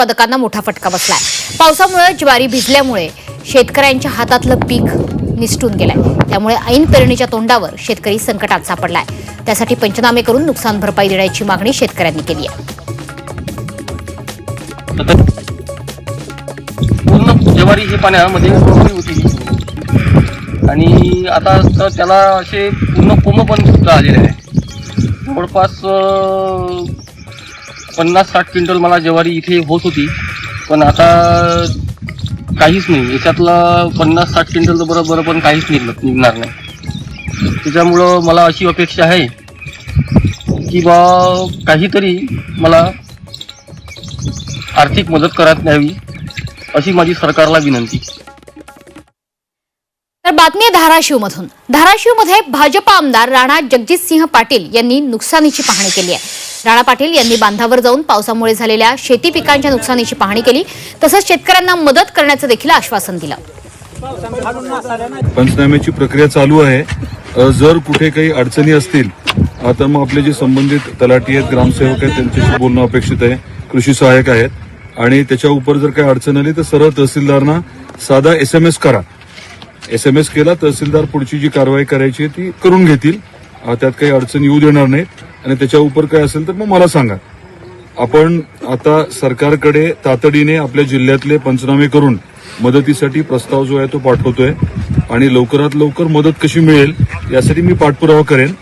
उत्पादकांना मोठा फटका बसलाय. पावसामुळे ज्वारी भिजल्यामुळे शेतकऱ्यांच्या हातातलं पीक निसटून गेलंय. त्यामुळे ऐन पेरणीच्या तोंडावर शेतकरी संकटात सापडलाय. त्यासाठी पंचनामे करून नुकसान भरपाई देण्याची मागणी शेतकऱ्यांनी केली आहे. पूर्ण ज्वारी ही पाण्यामध्ये होती. आणि आता तर त्याला असे पूर्ण कोंब पण सुद्धा आलेले आहे. जवळपास पन्नास साठ क्विंटल मला ज्वारी इथे होत होती. पण आता काहीच नाही. याच्यातलं पन्नास साठ क्विंटल तर बरोबर पण काहीच निघलं निघणार नाही. त्याच्यामुळं मला अशी अपेक्षा आहे की बा काहीतरी मला आर्थिक मदत करत न्यावी अशी माझी सरकारला विनंती. तर बातमी आहे धाराशिवमधून. धाराशिवमध्ये भाजप आमदार राणा जगजितसिंह पाटील यांनी नुकसानीची पाहणी केली आहे. राणा पाटील यांनी बांधावर जाऊन पावसामुळे झालेल्या शेती पिकांच्या नुकसानीची पाहणी केली. तसंच शेतकऱ्यांना मदत करण्याचं देखील आश्वासन दिलं. पंचनाम्याची प्रक्रिया चालू आहे. जर कुठे काही अडचणी असतील आता तर मग आपले जे संबंधित तलाठी आहेत ग्रामसेवक आहेत त्यांच्याशी बोलणं अपेक्षित आहे. कृषी सहाय्यक आहेत. आणि त्याच्या उपर जर काही अडचण आली तर सरळ तहसीलदारांना साधा एस एम एस करा. एस एम एस केला तहसीलदार पुढची जी कारवाई करायची आहे ती करून घेतील. त्यात काही अडचण येऊ देणार नाहीत. आणि त्याच्या उपर काय असेल तर मग मला सांगा. आपण आता सरकारकडे तातडीने आपल्या जिल्ह्यातले पंचनामे करून मदतीसाठी प्रस्ताव जो आहे तो पाठवतोय आणि लवकरात लवकर मदत कशी मिळेल यासाठी मी पाठपुरावा करेन.